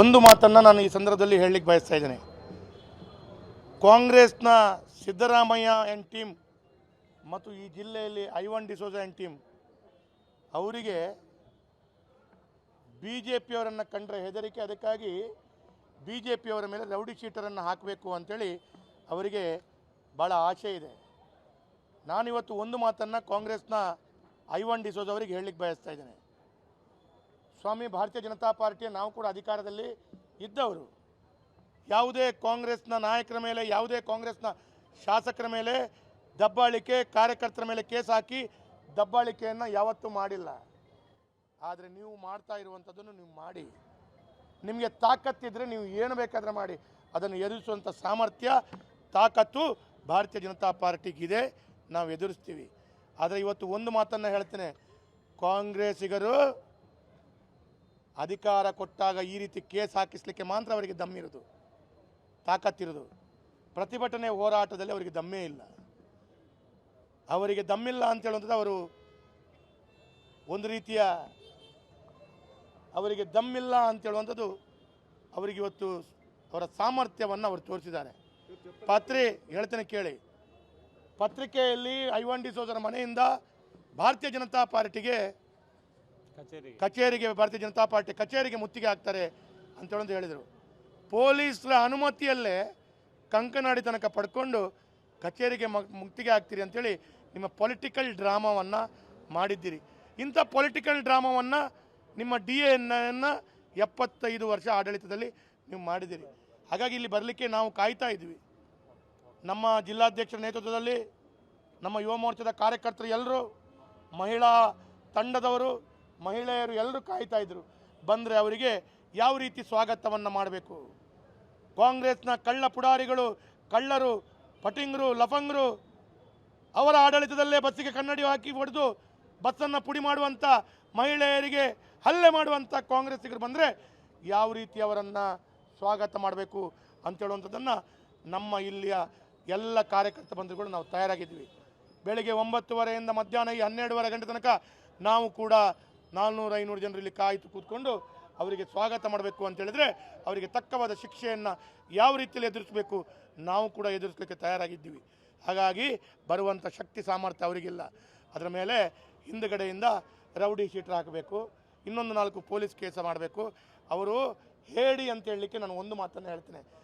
ಒಂದು ಮಾತನ್ನು ನಾನು ಈ ಸಂದರ್ಭದಲ್ಲಿ ಹೇಳಲಿಕ್ಕೆ ಬಯಸ್ತಾ ಇದ್ದೇನೆ. ಕಾಂಗ್ರೆಸ್ನ ಸಿದ್ದರಾಮಯ್ಯ ಆ್ಯಂಡ್ ಟೀಮ್ ಮತ್ತು ಈ ಜಿಲ್ಲೆಯಲ್ಲಿ ಐವನ್ ಡಿಸೋಜ ಆ್ಯಂಡ್ ಟೀಮ್ ಅವರಿಗೆ ಬಿ ಜೆ ಪಿಯವರನ್ನು ಕಂಡ್ರೆ ಹೆದರಿಕೆ. ಅದಕ್ಕಾಗಿ ಬಿ ಜೆ ಪಿಯವರ ಮೇಲೆ ರೌಡಿ ಶೀಟರನ್ನು ಹಾಕಬೇಕು ಅಂಥೇಳಿ ಅವರಿಗೆ ಭಾಳ ಆಸೆ ಇದೆ. ನಾನಿವತ್ತು ಒಂದು ಮಾತನ್ನು ಕಾಂಗ್ರೆಸ್ನ ಐವನ್ ಡಿಸೋಜ ಅವರಿಗೆ ಹೇಳಲಿಕ್ಕೆ ಬಯಸ್ತಾ ಇದ್ದೇನೆ. ಸ್ವಾಮಿ, ಭಾರತೀಯ ಜನತಾ ಪಾರ್ಟಿಯ ನಾವು ಕೂಡ ಅಧಿಕಾರದಲ್ಲಿ ಇದ್ದವರು. ಯಾವುದೇ ಕಾಂಗ್ರೆಸ್ನ ನಾಯಕರ ಮೇಲೆ, ಯಾವುದೇ ಕಾಂಗ್ರೆಸ್ನ ಶಾಸಕರ ಮೇಲೆ ದಬ್ಬಾಳಿಕೆ, ಕಾರ್ಯಕರ್ತರ ಮೇಲೆ ಕೇಸ್ ಹಾಕಿ ದಬ್ಬಾಳಿಕೆಯನ್ನು ಯಾವತ್ತೂ ಮಾಡಿಲ್ಲ. ಆದರೆ ನೀವು ಮಾಡ್ತಾ ಇರುವಂಥದ್ದನ್ನು ನೀವು ಮಾಡಿ. ನಿಮಗೆ ತಾಕತ್ತಿದ್ರೆ ನೀವು ಏನು ಬೇಕಾದರೆ ಮಾಡಿ. ಅದನ್ನು ಎದುರಿಸುವಂಥ ಸಾಮರ್ಥ್ಯ, ತಾಕತ್ತು ಭಾರತೀಯ ಜನತಾ ಪಾರ್ಟಿಗಿದೆ. ನಾವು ಎದುರಿಸ್ತೀವಿ. ಆದರೆ ಇವತ್ತು ಒಂದು ಮಾತನ್ನು ಹೇಳ್ತೇನೆ. ಕಾಂಗ್ರೆಸ್ಸಿಗರು ಅಧಿಕಾರ ಕೊಟ್ಟಾಗ ಈ ರೀತಿ ಕೇಸ್ ಹಾಕಿಸ್ಲಿಕ್ಕೆ ಮಾತ್ರ ಅವರಿಗೆ ದಮ್ಮಿರೋದು ತಾಕತ್ತಿರೋದು ಪ್ರತಿಭಟನೆ ಹೋರಾಟದಲ್ಲಿ ಅವರಿಗೆ ದಮ್ಮೇ ಇಲ್ಲ. ಅವರಿಗೆ ದಮ್ಮಿಲ್ಲ ಅಂತ ಹೇಳುವಂಥದ್ದು ಅವರು ಒಂದು ರೀತಿಯ ಅವರಿಗೆ ದಮ್ಮಿಲ್ಲ ಅಂತ ಹೇಳುವಂಥದ್ದು ಅವರಿಗೆ ಇವತ್ತು ಅವರ ಸಾಮರ್ಥ್ಯವನ್ನು ಅವರು ತೋರಿಸಿದ್ದಾರೆ. ಪತ್ರಿ, ಹೇಳ್ತೇನೆ ಕೇಳಿ. ಪತ್ರಿಕೆಯಲ್ಲಿ ಐವನ್ ಡಿಸೋದರ ಮನೆಯಿಂದ ಭಾರತೀಯ ಜನತಾ ಪಾರ್ಟಿಗೆ ಕಚೇರಿಗೆ. ಭಾರತೀಯ ಜನತಾ ಪಾರ್ಟಿ ಕಚೇರಿಗೆ ಮುತ್ತಿಗೆ ಹಾಕ್ತಾರೆ ಅಂತ ಹೇಳೊಂದು ಹೇಳಿದರು. ಪೊಲೀಸರ ಅನುಮತಿಯಲ್ಲೇ ಕಂಕನಾಡಿ ತನಕ ಪಡ್ಕೊಂಡು ಕಚೇರಿಗೆ ಮುತ್ತಿಗೆ ಹಾಕ್ತೀರಿ ಅಂತೇಳಿ ನಿಮ್ಮ ಪೊಲಿಟಿಕಲ್ ಡ್ರಾಮಾವನ್ನು ಮಾಡಿದ್ದೀರಿ. ಇಂಥ ಪೊಲಿಟಿಕಲ್ ಡ್ರಾಮಾವನ್ನು ನಿಮ್ಮ ಡಿ ಎನ್ನ ಎಪ್ಪತ್ತೈದು ವರ್ಷ ಆಡಳಿತದಲ್ಲಿ ನೀವು ಮಾಡಿದ್ದೀರಿ. ಹಾಗಾಗಿ ಇಲ್ಲಿ ಬರಲಿಕ್ಕೆ ನಾವು ಕಾಯ್ತಾ ಇದ್ವಿ ನಮ್ಮ ಜಿಲ್ಲಾಧ್ಯಕ್ಷರ ನೇತೃತ್ವದಲ್ಲಿ ನಮ್ಮ ಯುವ ಮೋರ್ಚಾದ ಕಾರ್ಯಕರ್ತರು ಎಲ್ಲರೂ, ಮಹಿಳಾ ತಂಡದವರು ಮಹಿಳೆಯರು ಎಲ್ಲರೂ ಕಾಯ್ತಾ ಇದ್ದರು ಬಂದರೆ ಅವರಿಗೆ ಯಾವ ರೀತಿ ಸ್ವಾಗತವನ್ನು ಮಾಡಬೇಕು? ಕಾಂಗ್ರೆಸ್ನ ಕಳ್ಳ ಪುಡಾರಿಗಳು, ಕಳ್ಳರು, ಪಟಿಂಗರು, ಲಫಂಗರು, ಅವರ ಆಡಳಿತದಲ್ಲೇ ಬಸ್ಸಿಗೆ ಕನ್ನಡಿ ಹಾಕಿ ಹೊಡೆದು ಬಸ್ಸನ್ನು ಪುಡಿ ಮಾಡುವಂಥ ಮಹಿಳೆಯರಿಗೆ ಹಲ್ಲೆ ಮಾಡುವಂಥ ಕಾಂಗ್ರೆಸ್ಸಿಗರು ಬಂದರೆ ಯಾವ ರೀತಿ ಅವರನ್ನು ಸ್ವಾಗತ ಮಾಡಬೇಕು ಅಂತೇಳುವಂಥದ್ದನ್ನು ನಮ್ಮ ಇಲ್ಲಿಯ ಎಲ್ಲ ಕಾರ್ಯಕರ್ತ ಬಂಧುಗಳು ನಾವು ತಯಾರಾಗಿದ್ದೀವಿ. ಬೆಳಗ್ಗೆ ಒಂಬತ್ತುವರೆಯಿಂದ ಮಧ್ಯಾಹ್ನ ಈ ಹನ್ನೆರಡುವರೆ ಗಂಟೆ ತನಕ ನಾವು ಕೂಡ ನಾಲ್ನೂರು ಐನೂರು ಜನರಲ್ಲಿ ಇಲ್ಲಿ ಕಾಯ್ತು ಕೂತ್ಕೊಂಡು ಅವರಿಗೆ ಸ್ವಾಗತ ಮಾಡಬೇಕು ಅಂತ ಹೇಳಿದ್ರೆ ಅವರಿಗೆ ತಕ್ಕವಾದ ಶಿಕ್ಷೆಯನ್ನು ಯಾವ ರೀತಿಯಲ್ಲಿ ಎದುರಿಸಬೇಕು ನಾವು ಕೂಡ ಎದುರಿಸಲಿಕ್ಕೆ ತಯಾರಾಗಿದ್ದೀವಿ. ಹಾಗಾಗಿ ಬರುವಂಥ ಶಕ್ತಿ ಸಾಮರ್ಥ್ಯ ಅವರಿಗಿಲ್ಲ. ಅದರ ಮೇಲೆ ಹಿಂದುಗಡೆಯಿಂದ ರೌಡಿ ಶೀಟ್ರ್ ಹಾಕಬೇಕು, ಇನ್ನೊಂದು ನಾಲ್ಕು ಪೊಲೀಸ್ ಕೇಸ ಮಾಡಬೇಕು. ಅವರು ಹೇಳಿ ಅಂತ ಹೇಳಲಿಕ್ಕೆ ನಾನು ಒಂದು ಮಾತನ್ನು ಹೇಳ್ತೇನೆ.